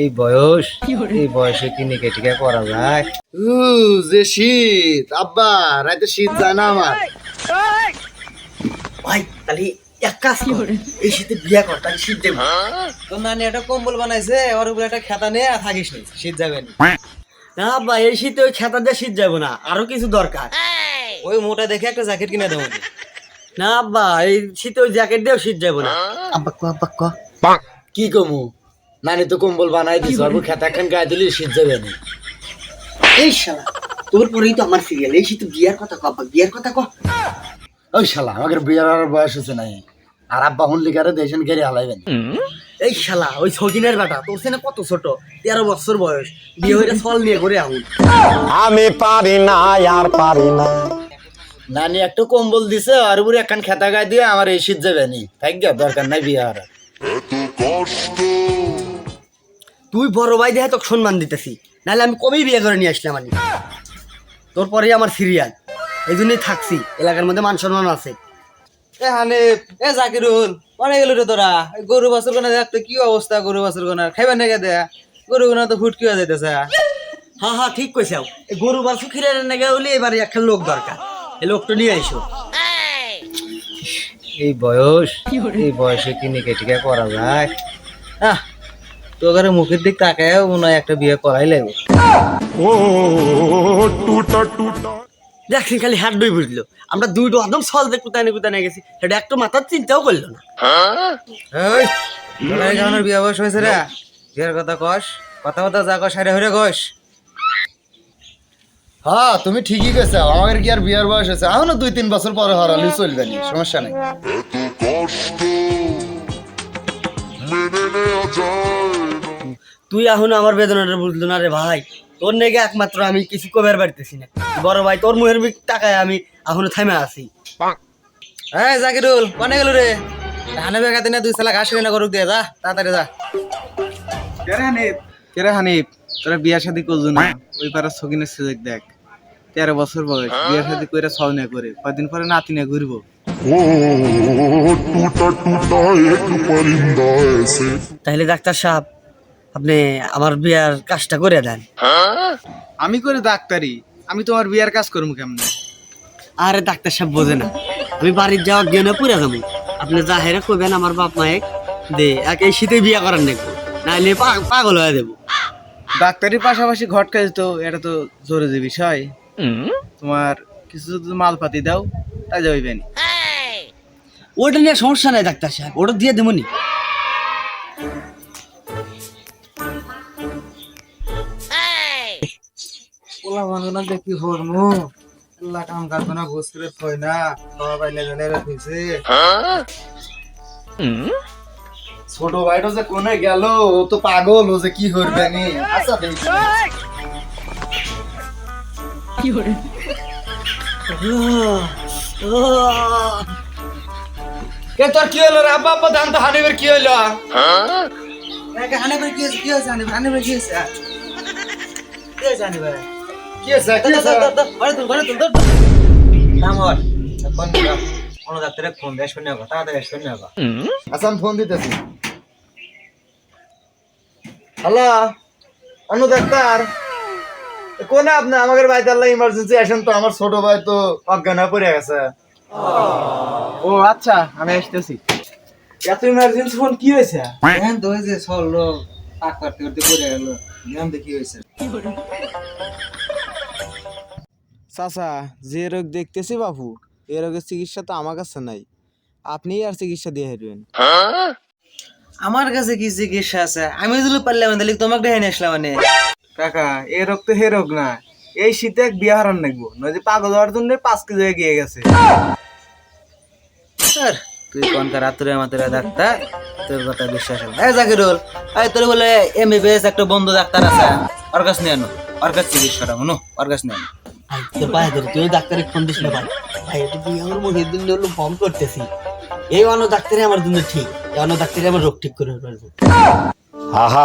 এই বয়স এই বয়সে কি নিকে টিকা করা যায়? উ, যে শীত আব্বা রাতে শীত যায় না আমার। ভাই তাহলে এক কাজ কর এই শীতে বিয়া কর তাহলে শীত দেবো। তো নানি একটা কম্বল বানাইছে ওর উপরে একটা খেতা নিয়ে থাকিস নি শীত যাবে না। না ভাই এই শীতে ওই খেতা দিয়ে শীত যাব না আরও কিছু দরকার। ওই মোটা দেখে একটা জ্যাকেট কিনে দেবো। না আব্বা এই শীতে ওই জ্যাকেট দিয়েও শীত যাব না। আব্বা ক আব্বা ক। কি কমু? নানি তো কম্বল বানাই দিস খেতা খান গায়ে দিলি শীত যাবে না। এই শালা তোর পরেই তো আমার সিরিয়াল এই শীতে বিয়ার কথা কব বিয়ার কথা ক। ওই শালা আমাদের বিয়ার আর বয়স হচ্ছে নাই। আর আব্বা হুনলি কারে দেশন কেড়ে হালাইবেন এই শালা ওই সকিনের বেটা তোর সেনে কত ছোট? তেরো বছর বয়স বিয়ে হইলে ফল নিয়ে করে আহুন আমি পারি না আর পারি না। নানি একটা কম্বল দিছে আর উপরে একখান খেতা গায়ে দিয়ে আমার এই শীত যাবে নি। থাক গিয়া দরকার নাই বিয়ে আর তুই বড় ভাই দেখে তোকে সম্মান দিতেছি নাহলে আমি কবেই বিয়ে করে নিয়ে আসলাম আমি তোর পরেই আমার সিরিয়াল এই জন্যই থাকছি এলাকার মধ্যে মান সম্মান আছে। এ হানিফ এ জাকিরুল অনেক গেল রে তোরা। গরু বাছুর কোনা দেখতে কি অবস্থা গরু বাছুর কোনা খাইবার নাকি দেয়া গরু কোনা তো ফুটকি হয়ে যাইতেছে। হ্যাঁ হ্যাঁ ঠিক কইছাও। গরু বাছু খিরে নেগে হলে এবারে একটা লোক দরকার। এই লোকটা নিয়ে আইসো। এই বয়স এই বয়সে কি নিকে টিকা করা যায়? আহ তোর মুখের দিক তাকায়ও মনে হয় একটা বিয়ে করাই লাগবে। ও টুটা টুটা। দেখছি খালি হাত ডুই বুঝলো। আমরা দুইটো একদম সলতে কুতানে কুতানে গেছি। সেটা একটু মাথার চিন্তাও করল না। বিয়ে বয়স হয়েছে রে। বিয়ের কথা কস কথা কথা যা কস হারে হরে কস। হ্যাঁ তুমি ঠিকই গেছো। আমাদের কি আর বিয়ার বয়স হয়েছে? এখনও দুই তিন বছর পরে হারালি চলবে নি সমস্যা নেই। তুই এখন আমার বেদনাটা বুঝলো না রে ভাই। তোর নেগে একমাত্র আমি কিছু কবের বাড়িতেছি না। বড় ভাই তোর মুহের টাকায় আমি এখনও থেমে আছি। এই জাকিরুল কনে গেল রে? হানে বেগাতে না দুই সালা ঘাস কিনে করুক দিয়ে যা তাড়াতাড়ি যা। কেরে হানিফ? কেরে হানিফ? তোরা বিয়া শাদি করছ না? ওই পাড়ার সকিনের সুযোগ দেখ। তেরো বছর বয়স বিয়ে শাদি করে ছওনে করে কয়দিন পরে নাতি নিয়ে ঘুরবো। তাহলে ডাক্তার সাহেব আপনি আমার বিয়ার কাজটা করে দেন। আমি করে ডাক্তারি আমি তোমার বিয়ার কাজ করব কেমন? আরে ডাক্তার সাহেব বোঝে না আমি বাড়ির যাওয়ার জন্য পুরে যাব। আপনি জাহেরে কবেন আমার বাপ মায়ের দে এক এই শীতে বিয়া করার নেব নাহলে পাগল হয়ে দেবো ডাক্তারির পাশাপাশি ঘট কাজ তো এটা তো জরুরি বিষয়। তোমার কিছু যদি মালপাতি দাও তাই যাইবেন ওটা নিয়ে সমস্যা নাই ডাক্তার সাহেব। ওটা দিয়ে দেবো নি পোলা বান্ধব দেখি হরমু। আল্লাহ কাম কাজ না ঘুষ করে থই না। বাবা বাইলে জেনে রাখিছে ছোট ভাইটা যে কোনে গেল ও তো পাগল ও যে কি করবে নি? আচ্ছা কে তোর কি হলো রে? আব্বা আব্বা দান তো হানিবের কি হলো? হানিফের কি হয়েছে? কি হয়েছে হানিফ? হানিফের কি হয়েছে? কি হয়েছে হানিবের কি আছে কি আছে ঘরে তুল ঘরে তুল নাম হর দিও কোনো ডাক্তারে ফোন দেয় শুনে গো তাড়াতাড়ি শুনে আচ্ছা আমি ফোন দিতেছি। হ্যালো? অনু ডাক্তার? এ কোনে আপনি? আমাদের বাড়িতে আল্লাহ ইমার্জেন্সি আসেন তো আমার ছোট ভাই তো অজ্ঞান হয়ে পড়ে গেছে। ও আচ্ছা আমি আসতেছি। এত ইমার্জেন্সি ফোন কি হয়েছে? হ্যাঁ তো হয়েছে সরলো পাক করতে করতে পড়ে গেল। জান কি হয়েছে? চাচা যে রোগ দেখতেছি বাবু এ রোগের চিকিৎসা তো আমার কাছে নাই। আপনিই আর চিকিৎসা দিয়ে হারবেন আমার কাছে কি চিকিৎসা আছে? আমি যদি পারলাম তাহলে তোমাকে দেখে নিয়ে আসলাম মানে কাকা এ রোগ তো হে রোগ না। এই শীতে এক বিয়ে হারান নাকবো নয় পাগল হওয়ার জন্য পাঁচ কেজি হয়ে গিয়ে গেছে। স্যার তুই কোনকার আতুরে মাতুরে ডাক্তার? তোর কথা বিশ্বাস হবে এই জাকিরুল এই তোর বলে এমবিবিএস একটা বন্ধু ডাক্তার আছে। ওর কাছে নিয়ে আনো। ওর কাছে মনো ওর কাছে নিয়ে আনো। ভাই, তোর পায়ে ধরে তুই ডাক্তারে ফোন দিস না ভাই। ভাই এটা তুই আমার মুখের দিন হলো ফর্ম করতেছি। এই অন্য ডাক্তারে আমার জন্য ঠিক। এই অন্য ডাক্তারে আমার রোগ ঠিক করে পারব আহা